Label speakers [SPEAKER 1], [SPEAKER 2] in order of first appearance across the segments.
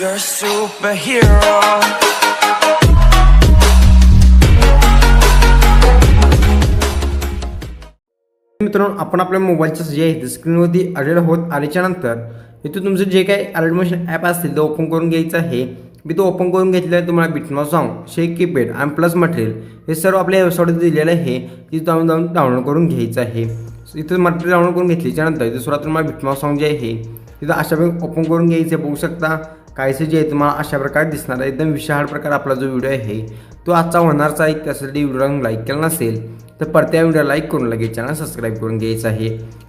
[SPEAKER 1] You're a superhero.
[SPEAKER 2] मित्रांनो आपण आपल्या मोबाईलचं जे आहे ते स्क्रीनवरती अलर्ट होत आल्याच्यानंतर इथं तुमचं जे काही अलर्ट ॲप असतील ते ओपन करून घ्यायचं आहे. मी तो ओपन करून घेतलेला आहे तुम्हाला बिटमा सॉन्ग शेक कीपॅड आणि प्लस मटेरियल हे सर्व आपल्या वेबसाईटवर दिलेलं आहे. तिथं जाऊन जाऊन डाउनलोड करून घ्यायचं आहे. इथं मटेरियल डाउनलोड करून घेतल्याच्यानंतर इथं सुरुवात तुम्हाला बिटमा सॉन्ग जे आहे तिथं अशा वेळी ओपन करून घ्यायचं आहे. बघू शकता. काहीसे जे आहे तुम्हाला अशा प्रकारे दिसणार आहे एकदम विशाळ प्रकार आपला जो व्हिडिओ आहे तो आजचा होणारचा आहे. त्यासाठी व्हिडिओला लाईक केला नसेल तर परत्या व्हिडिओ लाईक करून लगेच चॅनल सबस्क्राईब करून घ्यायचं आहे.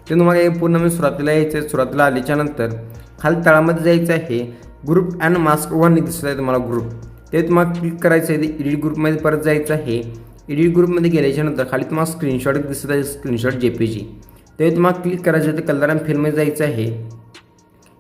[SPEAKER 2] ते तुम्हाला पूर्ण मी सुरुवातीला यायचं आहे. सुरुवातीला आल्याच्यानंतर खाली तळामध्ये जायचं आहे. ग्रुप अँड मास्क वन दिसत आहे तुम्हाला ग्रुप ते तुम्हाला क्लिक करायचं आहे. एडिट ग्रुपमध्ये परत जायचं आहे. एडिट ग्रुपमध्ये गेल्याच्यानंतर खाली तुम्हाला स्क्रीनशॉट दिसत आहे. स्क्रीनशॉट जे पी जी ते तुम्हाला क्लिक करायचं आहे. ते कलर अँड फिल्ममध्ये जायचं आहे.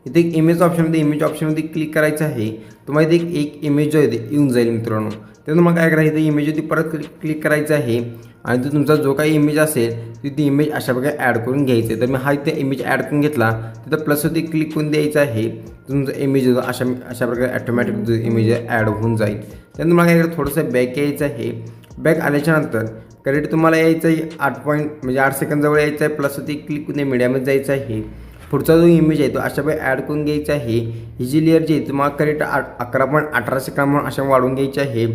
[SPEAKER 2] इथे एक इमेज ऑप्शनमध्ये इमेज ऑप्शनमध्ये क्लिक करायचं आहे. तुम्हाला इथे एक एक इमेज जो आहे येऊन जाईल मित्रांनो. तर तुम्हाला काय करायचं इथे इमेजवरती परत क्लिक क्लिक करायचं आहे. आणि तो तुमचा जो काही इमेज असेल ती ती इमेज अशा प्रकारे ॲड करून घ्यायचं आहे. तर मी हा इथे इमेज ॲड करून घेतला. तिथं प्लसवरती क्लिक करून द्यायचं आहे. तुमचा इमेज जो अशा अशा प्रकारे ॲटोमॅटिक जो इमेज ॲड होऊन जाईल. त्यानंतर तुम्हाला काय करायचं थोडंसं बॅक यायचं आहे. बॅक आल्याच्यानंतर करेक्ट तुम्हाला यायचं आहे आठ पॉईंट म्हणजे आठ सेकंदजवळ यायचं आहे. प्लसवरती क्लिक करून मीडियामध्ये जायचं आहे. पुढचा जो इमेज आहे तो अशा प्रकारे ॲड करून घ्यायचा आहे. ही जी लेअर जी आहे तुम्हाला करेक्ट आठ अकरा पॉईंट अठरा सेकंद म्हणून अशा वाढवून घ्यायची आहे.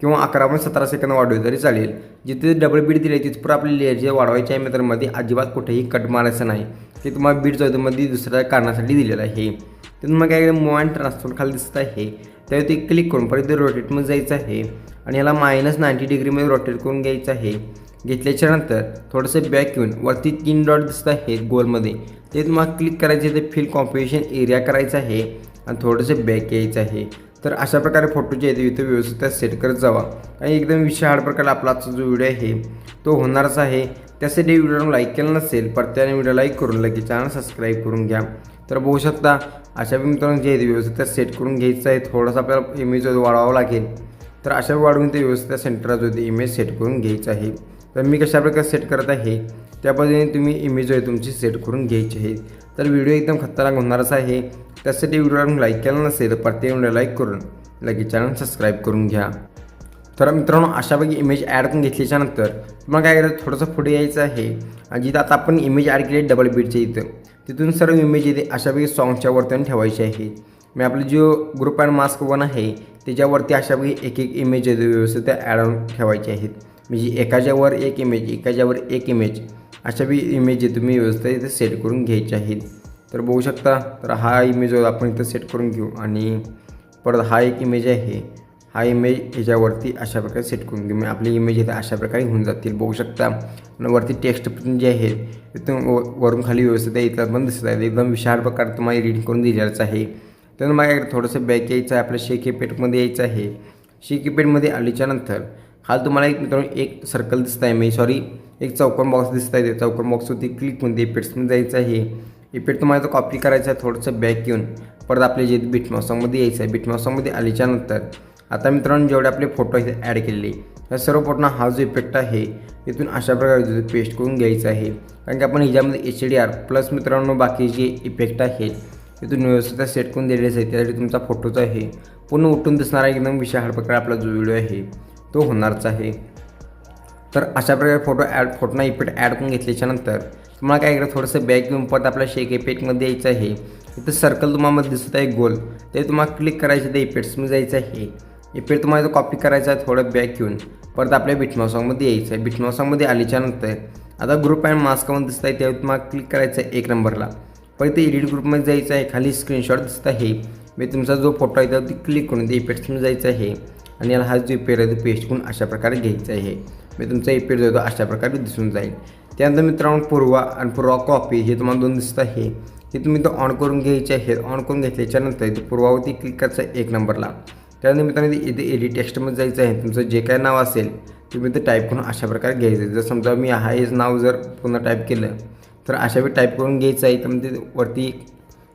[SPEAKER 2] किंवा अकरा पॉईंट सतरा सेकंद वाढवली तरी चालेल. जिथे डबल बीट दिली आहे तिथपर आपली लेअर जे वाढवायची आहे मित्रांमध्ये अजिबात कुठेही कट मारायचं नाही. ते तुम्हाला बीट जो आहे दुसऱ्या कारणासाठी दिलेलं आहे. ते तुम्हाला काय मूव अँड ट्रान्सफर खाली दिसत आहे. त्यावेळी ते क्लिक करून परत ते रोटेटमध्ये जायचं आहे. आणि याला मायनस नाईंटी डिग्रीमध्ये रोटेट करून घ्यायचं आहे. घेतल्याच्या नंतर थोडंसं बॅक येऊन वरती तीन डॉट दिसत आहेत गोलमध्ये ते तुम्हाला क्लिक करायचे ते फील कॉम्पिटिशन एरिया करायचं आहे आणि थोडंसं बॅक यायचं आहे. तर अशा प्रकारे फोटो जे आहे इथं व्यवस्थित सेट करत जावा. आणि एकदम विशाळ प्रकारे आपला आजचा जो व्हिडिओ आहे तो होणारच आहे. त्यासाठी व्हिडिओला लाईक केला नसेल परत्याने व्हिडिओ लाईक करून लगेच चॅनल सबस्क्राईब करून घ्या. तर बघू शकता अशा मित्रांनो जे आहेत व्यवस्थित सेट करून घ्यायचं आहे. थोडंसं आपल्याला इमेज वाढवावं लागेल. तर अशा वाढवून ते व्यवस्थित सेंटरला जो इमेज सेट करून घ्यायचं आहे. तर मी कशा प्रकारे सेट करत आहे त्या पद्धतीने तुम्ही इमेज आहे तुमची सेट करून घ्यायची आहे. तर व्हिडिओ एकदम खतरनाक होणारच आहे. त्यासाठी व्हिडिओला लाईक केला नसेल तर प्रत्येक व्हिडिओ लाईक करून लगेच चॅनल सबस्क्राईब करून घ्या. तर मित्रांनो अशापैकी इमेज ॲड करून घेतल्याच्या नंतर तुम्हाला काय करायचं थोडंसं पुढे यायचं आहे. आणि जिथं आता आपण इमेज ॲड केली डबल बीटच्या इथं तिथून सर्व इमेज येते अशापैकी सॉंगच्या वरती ठेवायची आहे. मी आपलं जो ग्रुप अँड मास्क वन आहे त्याच्यावरती अशापैकी एक एक इमेज येते व्यवस्थित ॲड ठेवायचे आहेत. म्हणजे एकाच्यावर एक इमेज एकाच्यावर एक इमेज अशा बी इमेज तुम्ही व्यवस्थित इथे सेट करून घ्यायचे आहेत. तर बघू शकता तर हा इमेज आपण इथं सेट करून घेऊ आणि परत हा एक इमेज आहे. हा इमेज ह्याच्यावरती अशा प्रकारे सेट करून घेऊ. म्हणजे आपली इमेज इथे अशा प्रकारे होऊन जातील. बघू शकता आणि वरती टेक्स्ट पण जे आहे तिथून व- वरून खाली व्यवस्थित आहे इथं पण दिसत आहे. एकदम विशाल प्रकारे तुम्हाला एडिट करून दिलेलाच आहे. तर मला थोडंसं बॅक यायचं आहे आपल्या शेक पेटमध्ये यायचं आहे. शेक पेटमध्ये आल्याच्यानंतर खाली तुम्हाला एक मित्रांनो एक सर्कल दिसत आहे मी सॉरी एक चौकोन बॉक्स दिसत आहे ते. चौकोन बॉक्सवरती क्लिक करून ते इफेक्ट्समध्ये जायचं आहे. इफेक्ट तुम्हाला कॉपी करायचा आहे थोडंसं बॅक येऊन. परत आपले जे बिटमॉसॉंगमध्ये यायचं आहे बिटमॉसॉंगमध्ये आल्याच्या आल्याच्यानंतर आता मित्रांनो जेवढे आपले फोटो इथे ॲड केलेले. या सर्व फोटोना हा जो इफेक्ट आहे इथून अशा प्रकारे पेस्ट करून घ्यायचा आहे. कारण की आपण ह्याच्यामध्ये एच डी आर प्लस मित्रांनो बाकी जे इफेक्ट आहेत इथून व्यवस्थित सेट करून दिलेलेच आहे. त्यासाठी तुमचा फोटोचा आहे. पूर्ण उठून दिसणारा एकदम विशाळ प्रकारे आपला जो व्हिडिओ आहे. तो होणारच आहे. तर अशा प्रकारे फोटो ॲड फोटोना इफेक्ट ॲड करून घेतल्याच्यानंतर तुम्हाला काय करायचं थोडंसं बॅक घेऊन परत आपल्या शेक इफेक्टमध्ये यायचं आहे. इथं सर्कल तुम्हाला दिसत आहे गोल. ते तुम्हाला क्लिक करायचं ते इफेक्ट्समध्ये जायचं आहे. इफेक्ट तुम्हाला कॉपी करायचा आहे थोडं बॅक घेऊन. परत आपल्या बिटमॉसॉंगमध्ये यायचं आहे. बिटमॉसॉंगमध्ये आल्याच्यानंतर आता ग्रुप अँड मास्कमध्ये दिसत आहे त्यावर तुम्हाला क्लिक करायचं आहे एक नंबरला परत ते एडिट ग्रुपमध्ये जायचं आहे खाली स्क्रीनशॉट दिसत आहे. मी तुमचा जो फोटो आहे त्यावरती क्लिक करून ते इफेक्ट्समध्ये जायचं आहे. आणि याला हा जो इफेक्ट आहे तो पेस्ट करून अशा प्रकारे घ्यायचा आहे मी म्हणजे तुमचा इफेक्ट जो तो अशा प्रकारे दिसून जाईल. त्यानंतर मित्रांनो पूर्वा आणि पूर्वा कॉपी हे तुम्हाला दोन दिसत आहे. ते तुम्ही तो ऑन करून घ्यायचे आहे ऑन करून घेतल्याच्यानंतर इथे पूर्वावरती क्लिक करायचं आहे एक नंबरला त्यानंतर मित्रांनो इथे एडिट टेक्स्टमध्ये जायचं आहे. तुमचं जे काय नाव असेल तुम्ही ते टाईप करून अशा प्रकारे घ्यायचं आहे. जर समजा मी हा हेच नाव जर पुन्हा टाईप केलं तर अशा वेळी टाईप करून घ्यायचं आहे. तर मग ते वरती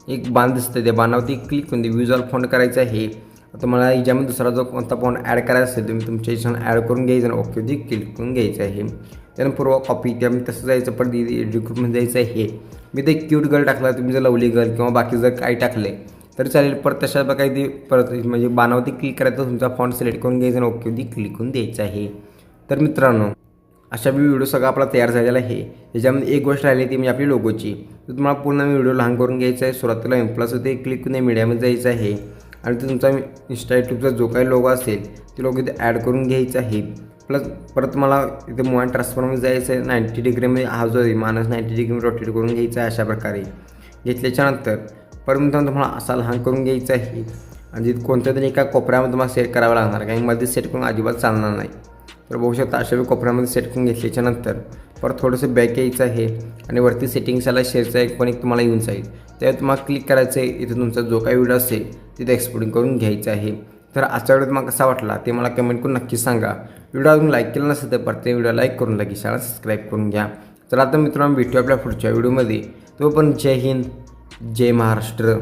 [SPEAKER 2] एक बाण दिसतं त्या बाणावरती क्लिक करून ते व्ह्यूज फॉन्ट करायचं आहे. आता मला याच्यामध्ये दुसरा जो कोणता पॉईंट ॲड करायचा असेल तुम्ही तुमच्या याच्यानं ॲड करून घ्यायचं आणि ओकेवरती क्लिक करून घ्यायचं आहे. त्यानंतर पूर्व कॉपी त्यामध्ये तसं जायचं पण रिक्रुटमध्ये जायचं आहे. मी ते क्यूट गर्ल टाकला तुम्ही जर लवली गर्ल किंवा बाकी जर काही टाकले तर चालेल. परत तशा प्रकारे ती परत म्हणजे बाणावरती क्लिक करायचं तुमचा फॉन्ट सिलेक्ट करून घ्यायचा आणि ओकेवरती क्लिक करून द्यायचं आहे. तर मित्रांनो अशा मी व्हिडिओ सगळा आपला तयार झालेला आहे. त्याच्यामध्ये एक गोष्ट राहिली ती म्हणजे आपली लोगोची तर तुम्हाला पूर्ण व्हिडिओ लहान करून घ्यायचा आहे. सुरुवातीला इम्प्लस होते क्लिक करून मीडियामध्ये जायचं आहे. आणि तो तुमचा इंस्टा यूट्यूबचा जो काही लोगो असेल ते लोक इथे ॲड करून घ्यायचा आहे. प्लस परत मला इथे मोबाईल अँड ट्रान्सफरमध्ये जायचं आहे नाईंटी डिग्रीमध्ये हा जो आहे माणूस नाईंटी डिग्री रोटेट करून घ्यायचा आहे अशा प्रकारे. घेतल्याच्यानंतर परत मित्रांनो तुम्हाला असा लहान करून घ्यायचा आहे. आणि कोणत्या तरी एका कोपऱ्यामध्ये तुम्हाला सेट करावं लागणार कारण मध्ये सेट करून अजिबात चालणार नाही. तर बघू शकता अशा वेळी कोपऱ्यामध्ये सेट करून घेतल्याच्यानंतर परत थोडंसं बॅक यायचं आहे आणि वरती सेटिंग्स आला शेअरचा एक पण एक तुम्हाला येऊन जाईल. त्यावर तुम्हाला क्लिक करायचं आहे इथे तुमचा जो काही व्हिडिओ असेल तिथे एक्सपोर्टिंग करून घ्यायचं आहे. तर आजचा व्हिडिओ तुम्हाला कसा वाटला ते मला कमेंट करून नक्की सांगा. व्हिडिओ अजून लाईक केला नसेल तर प्रत्येक व्हिडिओ लाईक करून लगेच शाळा सबस्क्राईब करून घ्या. तर आता मित्रांनो भेटू आपल्या पुढच्या व्हिडिओमध्ये. तो पण जय हिंद जय महाराष्ट्र.